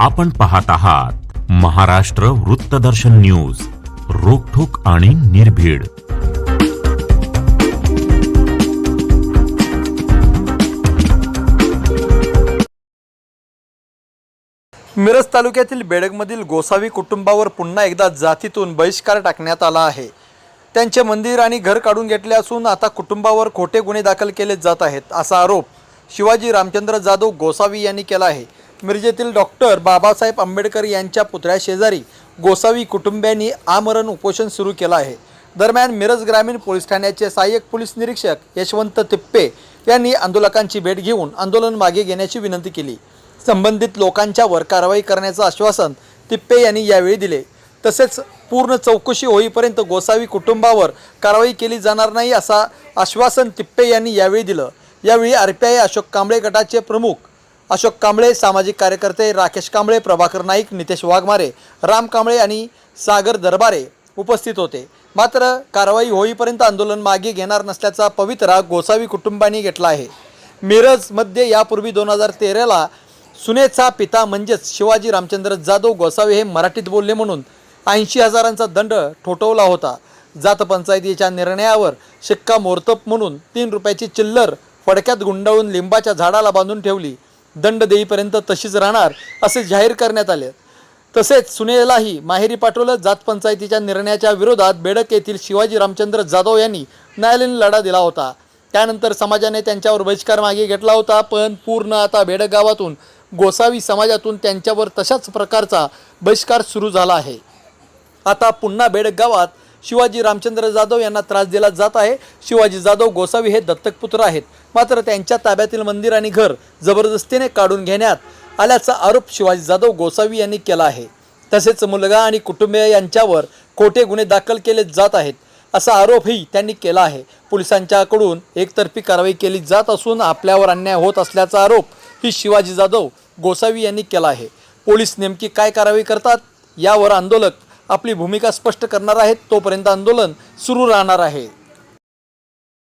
आपण पाहत आहात महाराष्ट्र वृत्तदर्शन न्यूज रोखोक आणि निर्भीड. मिरज तालुक्यातील बेडगमधील गोसावी कुटुंबावर पुन्हा एकदा जातीतून बहिष्कार टाकण्यात आला आहे. त्यांचे मंदिर आणि घर काढून घेतले असून आता कुटुंबावर खोटे गुन्हे दाखल केले जात आहेत असा आरोप शिवाजी रामचंद्र जाधव गोसावी यांनी केला आहे. मिरजेतील डॉक्टर बाबासाहेब आंबेडकर यांच्या पुतळ्या शेजारी गोसावी कुटुंबियांनी आमरण उपोषण सुरू केलं आहे. दरम्यान मिरज ग्रामीण पोलीस ठाण्याचे सहाय्यक पोलीस निरीक्षक यशवंत तिप्पे यांनी आंदोलकांची भेट घेऊन आंदोलन मागे घेण्याची विनंती केली. संबंधित लोकांच्यावर कारवाई करण्याचं आश्वासन तिप्पे यांनी यावेळी दिले. तसेच पूर्ण चौकशी होईपर्यंत गोसावी कुटुंबावर कारवाई केली जाणार नाही असा आश्वासन तिप्पे यांनी यावेळी दिलं. यावेळी R P I Ashok Kamble गटाचे प्रमुख अशोक कांबळे सामाजिक कार्यकर्ते राकेश कांबळे प्रभाकर नाईक नितेश वाघमारे राम कांबळे आणि सागर दरबारे उपस्थित होते. मात्र कारवाई होईपर्यंत आंदोलन मागे घेणार नसल्याचा पवित्रा गोसावी कुटुंबांनी घेतला आहे. मिरजमध्ये यापूर्वी दोन हजार तेराला सुनेचा पिता म्हणजेच शिवाजी रामचंद्र जाधव गोसावी हे मराठीत बोलले म्हणून ऐंशी हजारांचा दंड ठोठवला होता. जात पंचायतीच्या निर्णयावर शिक्कामोर्तब म्हणून तीन रुपयाची चिल्लर फडक्यात गुंडाळून लिंबाच्या झाडाला बांधून ठेवली. दंड देईपर्यंत तशीच राहणार असे जाहीर करण्यात आले. तसेच सुनेलाही माहेरी पाठवलं जात पंचायतीच्या निर्णयाच्या विरोधात बेडक येथील शिवाजी रामचंद्र जाधव यांनी न्यायालयीन लढा दिला होता. त्यानंतर समाजाने त्यांच्यावर बहिष्कार मागे घेतला होता पण पूर्ण आता बेडक गावातून गोसावी समाजातून त्यांच्यावर तशाच प्रकारचा बहिष्कार सुरू झाला आहे. आता पुन्हा बेडक गावात शिवाजी रामचंद्र जाधव यांना त्रास दिला जात आहे. शिवाजी जाधव गोसावी हे दत्तक पुत्र आहेत. मात्र त्यांच्या ताब्यातील मंदिर आणि घर जबरदस्तीने काढून घेण्यात आल्याचा आरोप शिवाजी जाधव गोसावी यांनी केला आहे. तसेच मुलगा आणि कुटुंबीय यांच्यावर खोटे गुन्हे दाखल केले जात आहेत असा आरोपही त्यांनी केला आहे. पोलिसांच्याकडून एकतर्फी कारवाई केली जात असून आपल्यावर अन्याय होत असल्याचा आरोप ही शिवाजी जाधव गोसावी यांनी केला आहे. पोलीस नेमकी काय कारवाई करतात यावर आंदोलक आपली भूमिका स्पष्ट करणार आहेत. तोपर्यंत आंदोलन सुरू राहणार आहे.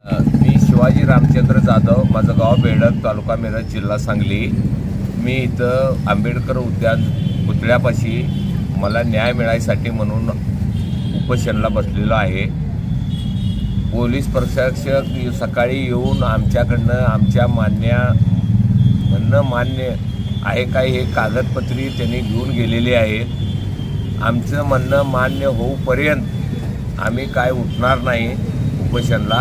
मी शिवाजी रामचंद्र जाधव माझं गाव बेडक तालुका मिरज जिल्हा सांगली. मी इथं आंबेडकर उद्यान पुतळ्यापाशी मला न्याय मिळायसाठी म्हणून उपोषणला बसलेलो आहे. पोलीस प्रशासक सकाळी येऊन आमच्याकडनं आमच्या मान्य म्हणणं मान्य आहे काय हे कागदपत्री त्यांनी घेऊन गेलेले आहेत. आमचं म्हणणं मान्य होऊपर्यंत आम्ही काय उठणार नाही उपोषणला.